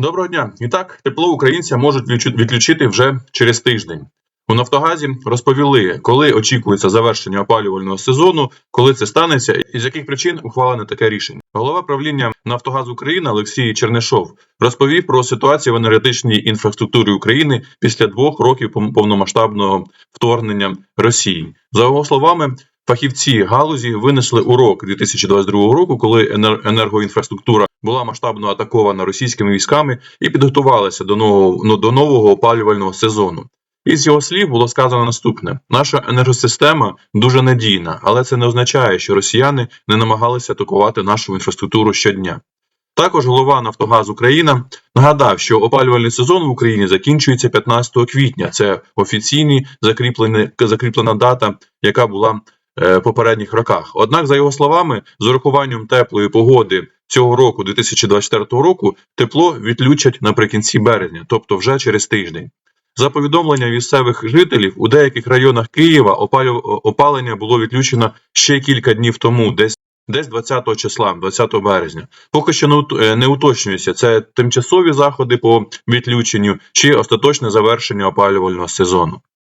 Доброго дня. І так, тепло українця можуть відключити вже через тиждень. У Нафтогазі розповіли, коли очікується завершення опалювального сезону, коли це станеться, і з яких причин ухвалене таке рішення. Голова правління Нафтогаз України Олексій Чернишов розповів про ситуацію в енергетичній інфраструктурі України після двох років повномасштабного вторгнення Росії. За його словами, фахівці галузі винесли урок 2022 року, коли енергоінфраструктура була масштабно атакована російськими військами і підготувалася до нового, ну, до нового опалювального сезону. Із його слів було сказано наступне: наша енергосистема дуже надійна, але це не означає, що росіяни не намагалися атакувати нашу інфраструктуру щодня. Також голова Нафтогаз Україна нагадав, що опалювальний сезон в Україні закінчується 15 квітня. Це офіційні закріплена дата, яка була попередніх роках. Однак, за його словами, з урахуванням теплої погоди цього року, 2024 року, тепло відключать наприкінці березня, тобто вже через тиждень. За повідомленням місцевих жителів, у деяких районах Києва опалення було відключено ще кілька днів тому, десь десь 20 числа, 20 березня. Поки що е, не уточнюється, це тимчасові заходи по відключенню чи остаточне завершення опалювального сезону.